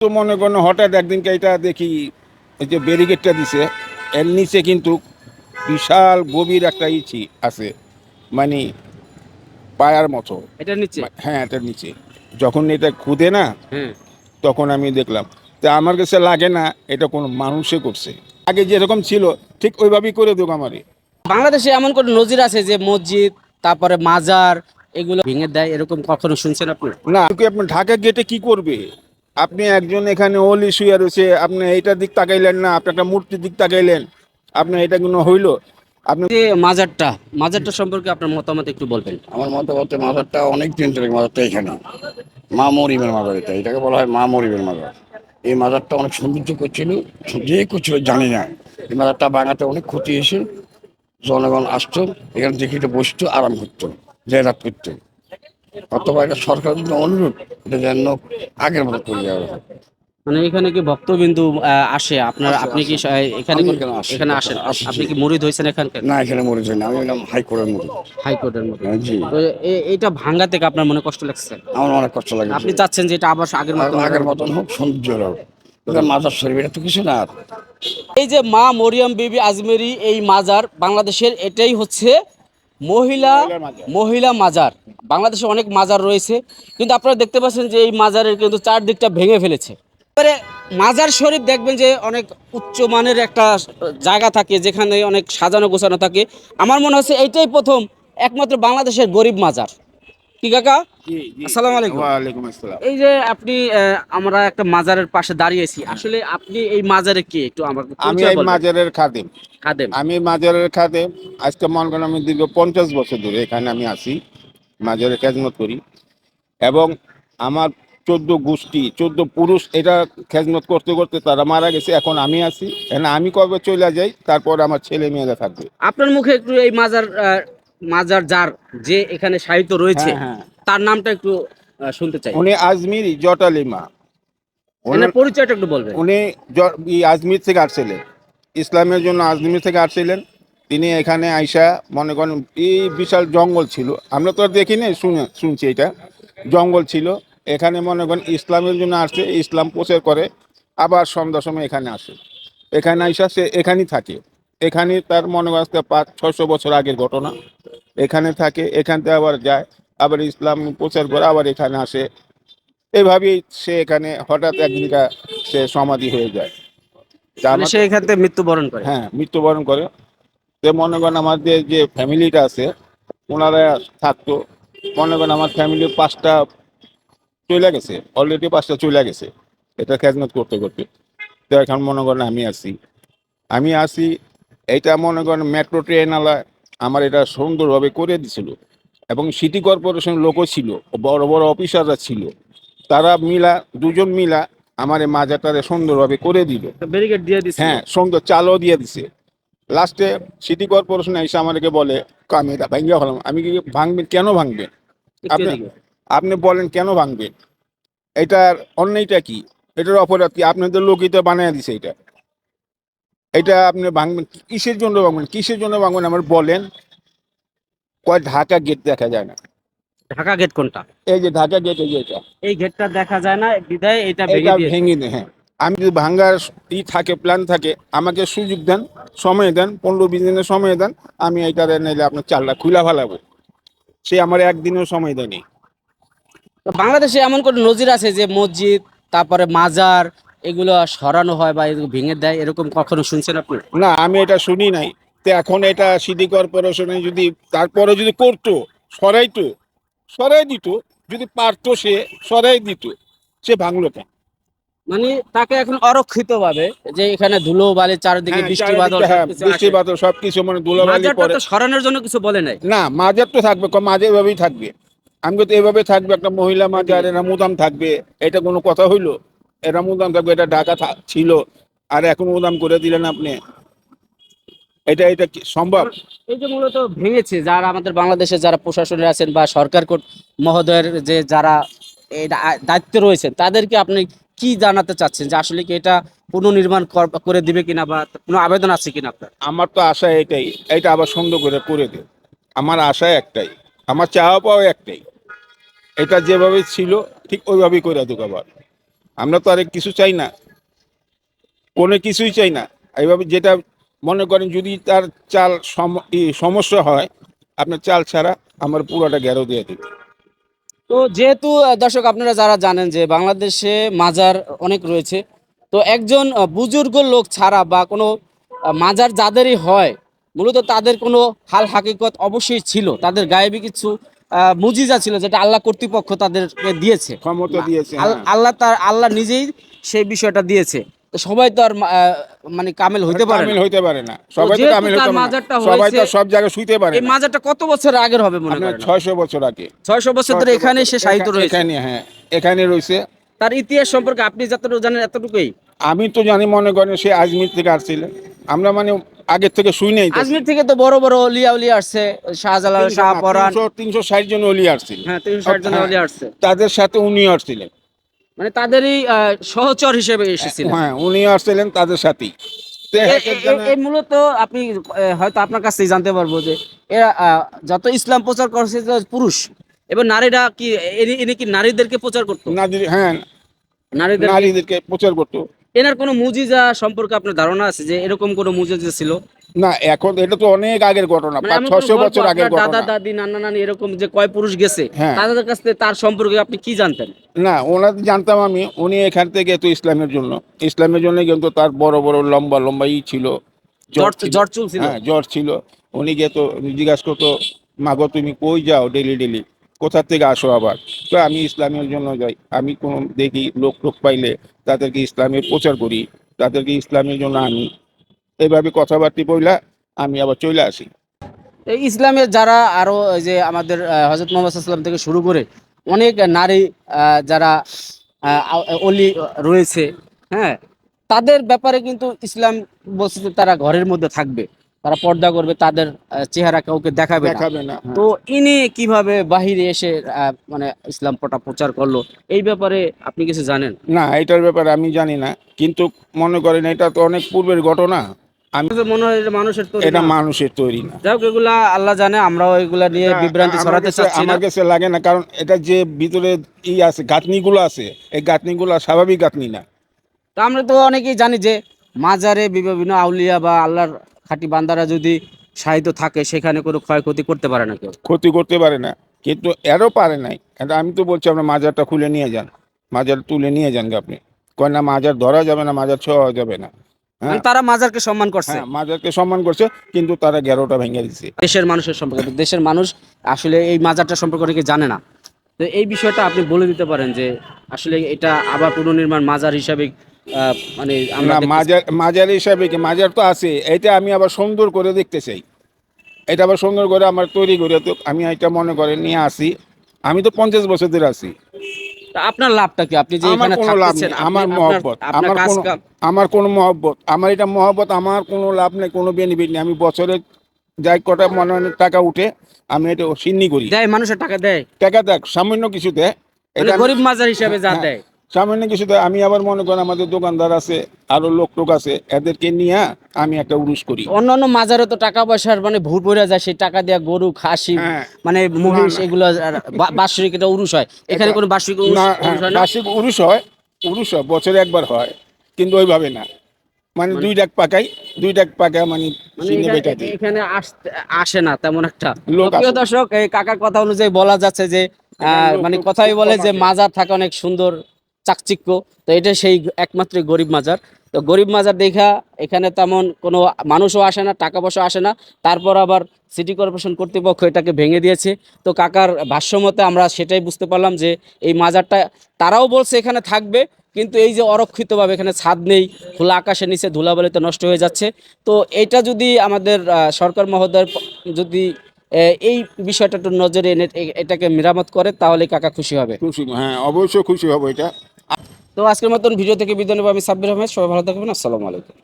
তো মনে করেন হঠাৎ একদিনকে এটা দেখি এই যে ব্যারিকেডটা দিছে এর নিচে কিন্তু বিশাল গভীর একটা ইচি আছে মানে পায়ার মতো। এটার নিচে? হ্যাঁ এটার নিচে। যখন এটা খুদে না তখন আমি দেখলাম তা আমার কাছে লাগে না এটা কোনো মানুষে করছে। আগে যেরকম ছিল ঠিক ওইভাবেই করে দেবো আমারে। বাংলাদেশে এমন কোন নজির আছে যে মসজিদ তারপরে মাজার এগুলো ভেঙে দেয় এরকম কখনো শুনছেন আপনি? না কি আপনি ঢাকা গেটে কি করবে? আপনি একজন এখানে অলি শুয়ে রয়েছে আপনি এইটার দিক তাকাইলেন না আপনি একটা মূর্তির দিক তাকাইলেন আপনি এটা কোনো হইল? আপনি যে মাজারটা মাজারটা সম্পর্কে আপনার মতামত একটু বলবেন। আমার মতে বলতে মাজারটা অনেক দিন ধরে মাজারটা এখানে। মা মরিমের মাজার এটা এটাকে বলা হয় মা মরিমের মাজার। এই মাজারটা অনেক সৌন্দর্য করছিল যে করছিল জানি না। এই মাজারটা বাঙাতে অনেক ক্ষতি এসে জনগণ আসতো এখানে দেখে বসতো আরাম করতো জয়রাত করতো। অথবা এটা সরকার জন্য অনুরোধ এটা যেন আগের মতো করে হয়। মানে এখানে কি ভক্তবিন্দু আসে? আপনার আপনি কি এখানে এখানে আসেন? আপনি কি মরিদ হয়েছেন এখানকার? না এখানে আমি হাইকোর্টের হাইকোর্টের হ্যাঁ, জি। তো থেকে আপনার মনে কষ্ট লাগছে? আমার অনেক কষ্ট লাগে আপনি চাচ্ছেন যে এটা আবার আগের মতো আগের মতন হোক সৌন্দর্য হোক এটা মাজার শরীফ এটা তো কিছু না। এই যে মা মরিয়ম বিবি আজমেরি এই মাজার বাংলাদেশের এটাই হচ্ছে মহিলা মহিলা মাজার। বাংলাদেশে অনেক মাজার রয়েছে। কিন্তু আপনারা দেখতে পাচ্ছেন যে এই মাজারের কিন্তু চারদিকটা ভেঙে ফেলেছে। এবারে মাজার শরীফ দেখবেন যে অনেক উচ্চ মানের একটা জায়গা থাকে যেখানে অনেক সাজানো গোছানো থাকে। আমার মনে হচ্ছে এইটাই প্রথম একমাত্র বাংলাদেশের গরিব মাজার। কি কাকা? আসসালামু আলাইকুম। ওয়ালাইকুম আসসালাম। এই যে আপনি আমরা একটা মাজারের পাশে দাঁড়িয়েছি। আসলে আপনি এই মাজারে কে? একটু আমার আমি এই মাজারের খাদেম। খাদেম। আমি মাজারের খাদেম। আজকে মনে করেন আমি দীর্ঘ পঞ্চাশ বছর ধরে এখানে আমি আসি মাজারের খেজমত করি। এবং আমার চোদ্দ গোষ্ঠী চোদ্দ পুরুষ এটা খেজমত করতে করতে তারা মারা গেছে এখন আমি আছি। আমি কবে চলে যাই তারপর আমার ছেলে মেয়েরা থাকবে। আপনার মুখে একটু এই মাজার আহ, মাজার যার যে এখানে সাহিত্য রয়েছে হ্যাঁ, হ্যাঁ। তার নামটা একটু শুনতে চাই। উনি আজমিরি জটালিমা। এনার পরিচয়টা একটু বলবেন। উনি আজমির থেকে আসছিলেন। ইসলামের জন্য আজমির থেকে আসছিলেন। তিনি এখানে আইসা মনে করেন এই বিশাল জঙ্গল ছিল। আমরা তো আর দেখিনি শুনে শুনছি এটা। জঙ্গল ছিল। এখানে মনে করেন ইসলামের জন্য আসছে ইসলাম প্রচার করে। আবার সন্ধ্যার সময় এখানে আসে। এখানে আইসা সে এখানেই থাকে। এখানে তার মনে আজকে পাঁচ ছশো বছর আগের ঘটনা। এখানে থাকে এখান থেকে আবার যায় আবার ইসলাম প্রচার করে আবার এখানে আসে। এভাবেই সে এখানে হঠাৎ একদিনকা সে সমাধি হয়ে যায়। তা মানে সে এখান থেকে মৃত্যুবরণ করে? হ্যাঁ মৃত্যুবরণ করে। যে মনে করেন আমাদের যে ফ্যামিলিটা আছে ওনারা থাকতো। মনে করেন আমার ফ্যামিলির পাঁচটা চলে গেছে অলরেডি পাঁচটা চলে গেছে। এটা খেজমত করতে করতে। তো এখন মনে করেন আমি আছি। আমি আসি এইটা মনে করেন মেট্রো ট্রেন আলা আমার এটা সুন্দরভাবে করে দিছিল। এবং সিটি কর্পোরেশন লোকও ছিল বড় বড় অফিসাররা ছিল। তারা মিলা দুজন মিলা আমার এই মাজারটারে সুন্দরভাবে করে দিল। ব্যারিকেড দিয়ে দিচ্ছে হ্যাঁ সুন্দর চালও দিয়ে দিছে। লাস্টে সিটি কর্পোরেশন এসে আমাদেরকে বলে "ক, আমি এটা ভাঙ্গিয়া হলাম আমি কি ভাঙবেন কেন ভাঙবেন আপনি আপনি বলেন কেন ভাঙবেন এটার অন্যায়টা কি? এটার অপরাধ কি? আপনাদের লোকই তো বানিয়ে দিছে এটা। এটা আপনি ভাঙবেন কিসের জন্য ভাঙবেন কিসের জন্য ভাঙবেন আমার বলেন। কয় ঢাকা গেট দেখা যায় না। ঢাকা গেট কোনটা? এই যে ঢাকা গেট এই যে এটা। এই গেটটা দেখা যায় না বিদায় এটা ভেঙে এটা ভেঙে দেয় হ্যাঁ। আমি যদি ভাঙ্গার ই থাকে প্ল্যান থাকে আমাকে সুযোগ দেন সময় দেন পনেরো বিশ দিনের সময় দেন আমি এইটারে নাইলে আপনার চালটা খুলা ফেলাবো। সে আমার একদিনও সময় দেয়নি। বাংলাদেশে এমন কোন নজির আছে যে মসজিদ তারপরে মাজার এগুলো সরানো হয় বা ভেঙে দেয় এরকম কখনো শুনছেন আপনি? না আমি এটা শুনি নাই। তো এখন এটা সিটি কর্পোরেশনে যদি তারপরে যদি করতো সরাইতো সরাই দিত যদি পারতো সে সরাই দিত সে ভাঙলো কেন? মানে তাকে এখন অরক্ষিত ভাবে যে এখানে ধুলো বালি চারিদিকে হ্যাঁ, বৃষ্টি বাদল হ্যাঁ, বৃষ্টি। বাদল সবকিছু মানে মাজারটা পরে তো সরানোর জন্য কিছু বলে নাই। না মাজার তো থাকবে মাঝে এভাবেই থাকবে। আমি তো এভাবে থাকবে একটা মহিলা মাজার এরা মুদাম থাকবে এটা কোনো কথা হইল? এরা মুদাম থাকবে এটা ঢাকা ছিল। আর এখন মুদাম করে দিলেন আপনি। এটা এটা কি সম্ভব? এই যে মূলত ভেঙেছে যারা আমাদের বাংলাদেশে যারা প্রশাসনে আছেন বা সরকার মহোদয়ের যে যারা দায়িত্বে রয়েছেন তাদেরকে আপনি কি জানাতে চাচ্ছেন? যে আসলে কি এটা পুনর্নির্মাণ কর- করে দিবে কিনা বা কোনো আবেদন আছে কিনা আপনার? আমার তো আশা এটাই এটা আবার সুন্দর করে করে দে আমার আশা একটাই আমার চাওয়া পাওয়া একটাই। এটা যেভাবে ছিল ঠিক ওইভাবেই করে দেবো আবার। আমরা তো আরেক কিছু চাই না। কোনো কিছুই চাই না। এইভাবে যেটা মনে করেন যদি তার চাল সম- সমস্যা হয়, আপনার চাল ছাড়া আমার পুরোটা গ্যারো দিয়ে দেবে। তো যেহেতু দর্শক আপনারা যারা জানেন যে বাংলাদেশে মাজার অনেক রয়েছে, তো একজন বুজুর্গ লোক ছাড়া বা কোনো মাজার যাদেরই হয়, মূলত তাদের কোনো হাল হাকিকত অবশ্যই ছিল। তাদের গায়েবী কিছু মুজিজা ছিল যেটা আল্লাহ কর্তৃপক্ষ তাদেরকে দিয়েছে। ক্ষমতা দিয়েছে হ্যাঁ। আল্লাহ তার আল্লাহ নিজেই সেই বিষয়টা দিয়েছে। সবাই তো আর মানে কামেল হইতে পারে কামিল। হইতে পারে না। সবাই তো কামিল হইতে পারে না। সবাই তো সব জায়গায় শুইতে পারে এই মাজারটা কত বছর আগের হবে মনে করেন? ছয়শো বছর আগে। ছয়শো বছর ধরে এখানে সে সাহিত্য রয়েছে। এখানে হ্যাঁ এখানে রয়েছে। তার ইতিহাস সম্পর্কে আপনি যতটুকু জানেন এতটুকুই। আমি তো জানি মনে করেন সে আজমির থেকে আসছিলেন আমরা মানে আগের থেকে শুই নেই আজমির থেকে তো বড় বড় অলিয়া উলিয়া আসছে শাহজালাল শাহপরান তিনশো ষাট জন অলি আসছিলেন হ্যাঁ তিনশো ষাট জন হ্যাঁ। অলিয়া আসছে। তাদের সাথে উনি আসছিলেন। মানে তাদেরই সহচর হিসেবে এসেছিলেন। হ্যাঁ উনি আসছিলেন তাদের সাথেই। এই মূলত আপনি হয়তো আপনার কাছ থেকে জানতে পারব যে এরা যত ইসলাম প্রচার করছে পুরুষ। এবং নারীরা কি এনি এনি কি নারীদেরকে প্রচার করতো? নারী- হ্যাঁ নারীদের নারীদেরকে প্রচার করতো। এনার কোনো মুজিজা সম্পর্কে আপনার ধারণা আছে যে এরকম কোনো মুজিজা ছিল? না এখন এটা তো অনেক আগের ঘটনা মানে পাঁচ ছশো বছর আগের আপনার দাদা দাদি নানা নানি এরকম যে কয় পুরুষ গেছে হ্যাঁ। তাদের কাছ থেকে তার সম্পর্কে আপনি কি জানতেন? না ওনার জানতাম আমি উনি এখান থেকে তো ইসলামের জন্য। ইসলামের জন্য কিন্তু তার বড় বড় লম্বা লম্বা ই ছিল। জ্বর জ্বর ছিল। জ্বর ছিল? হ্যাঁ জ্বর ছিল। উনি গিয়ে তো জিজ্ঞাসা করতো মাগো তুমি কই যাও ডেলি ডেলি কোথা থেকে আসো আবার? তো আমি ইসলামের জন্য যাই। আমি কোনো দেখি লোক লোক পাইলে তাদেরকে ইসলামের প্রচার করি, তাদেরকে ইসলামের জন্য আনি। এইভাবে কথাবার্তা বইলা আমি আবার চলে আসি। ইসলামের যারা আরও যে আমাদের হজরত মোহাম্মদ থেকে শুরু করে অনেক নারী যারা অলি রয়েছে হ্যাঁ তাদের ব্যাপারে কিন্তু ইসলাম বলছে তারা ঘরের মধ্যে থাকবে। তারা পর্দা করবে তাদের চেহারা কাউকে দেখাবে দেখাবে না। তো ইনি কীভাবে বাহিরে এসে মানে ইসলাম পটা প্রচার করল এই ব্যাপারে আপনি কিছু জানেন? না এটার ব্যাপারে আমি জানি না কিন্তু মনে করেন এটা তো অনেক পূর্বের ঘটনা। আমি তো মনে হয় এটা মানুষের তো এটা মানুষের তৈরি না। যাই হোক এগুলা আল্লাহ জানে আমরাও এগুলা নিয়ে বিভ্রান্তি ছড়াতে চাচ্ছি না। আমার কাছে লাগে না কারণ এটা যে ভিতরে ই আছে গাঁথনিগুলো আছে এই গাঁথনিগুলো স্বাভাবিক গাঁথনি না। তা আমরা তো অনেকেই জানি যে মাজারে বিভিন্ন আউলিয়া বা আল্লাহর খাঁটি বান্দারা যদি সাহিত্য থাকে সেখানে কোনো ক্ষয়ক্ষতি করতে পারে না কেউ। ক্ষতি করতে পারে না কিন্তু এরও পারে নাই। এটা আমি তো বলছি আপনার মাজারটা খুলে নিয়ে যান। মাজার তুলে নিয়ে যান আপনি। কয় না মাজার ধরা যাবে না মাজার ছোঁয়া যাবে না। হ্যাঁ। মানে তারা মাজারকে সম্মান করছে। হ্যাঁ মাজারকে সম্মান করছে কিন্তু তারা গেরোটা ভেঙে দিচ্ছে দেশের মানুষের সম্পর্কে দেশের মানুষ আসলে এই মাজারটা সম্পর্কে অনেকে জানে না। তো এই বিষয়টা আপনি বলে দিতে পারেন যে আসলে এটা আবার পুনর্নির্মাণ মাজার হিসাবে মানে আমরা মাজার মাজার হিসাবে কি? মাজার তো আছে। এটা আমি আবার সুন্দর করে দেখতে চাই। এটা আবার সুন্দর করে আমার তৈরি করে তো আমি এটা মনে করে নিয়ে আসি। আমি তো পঞ্চাশ বছর ধরে আছি। আপনার লাভটা কি? আপনি যে এখানে কোনো থাকতেছেন আমার মহব্বত। আমার কোনো আমার কোনো মহব্বত। আমার এটা মহব্বত আমার কোনো লাভ নেই কোনো বেনিফিট নেই। আমি বছরে যাই কটা মনে হয় টাকা উঠে আমি এটা সিন্নি করি। দেয় মানুষের টাকা দেয়। টাকা দেখ সামান্য কিছু দেয় মানে এটা গরিব মাজার হিসাবে যা হ্যাঁ, দেয়। সামান্য কিছু আমি আবার মনে করেন আমাদের দোকানদার আছে আরও লোক টোক আছে এদেরকে নিয়ে আমি একটা উরুস করি। অন্যান্য মাজারে তো টাকা পয়সার মানে ভুল পড়ে যায় সেই টাকা দেওয়া গরু খাসি হ্যাঁ। মানে মহিষ। এগুলো আর বা- বাৎসরিক এটা উরুষ হয়। এখানে কোনো বার্ষিক হয় বার্ষিক উরুস হয় উরুস হয় বছরে একবার হয় কিন্তু ওইভাবে না। মানে দুই ডাক পাকাই দুই ডাক পাকা মানে মানে এখানে- আসে না তেমন একটা। প্রিয় দর্শক এই কাকার কথা অনুযায়ী বলা যাচ্ছে যে আহ, মানে কথাই বলে যে মাজার থাকে অনেক সুন্দর চাকচিক্য। তো এটা সেই একমাত্র গরিব মাজার। তো গরিব মাজার দেখা এখানে তেমন কোনো মানুষও আসে না, টাকা পয়সা আসে না। তারপর আবার সিটি কর্পোরেশন কর্তৃপক্ষ এটাকে ভেঙে দিয়েছে। তো কাকার ভাষ্যমতে আমরা সেটাই বুঝতে পারলাম যে এই মাজারটা, তারাও বলছে এখানে থাকবে, কিন্তু এই যে অরক্ষিতভাবে এখানে ছাদ নেই, খোলা আকাশের নিচে ধুলাবালিতে নষ্ট হয়ে যাচ্ছে। তো এটা যদি আমাদের সরকার মহোদয় যদি এই বিষয়টা একটু নজরে এনে এটাকে মেরামত করে তাহলে কাকা খুশি হবে। খুশি হ্যাঁ অবশ্যই খুশি হবে এটা। তো আজকের মতন ভিডিও থেকে বিদায় নেব আমি সাব্বির আহমেদ সবাই ভালো থাকবেন আসসালামু আলাইকুম।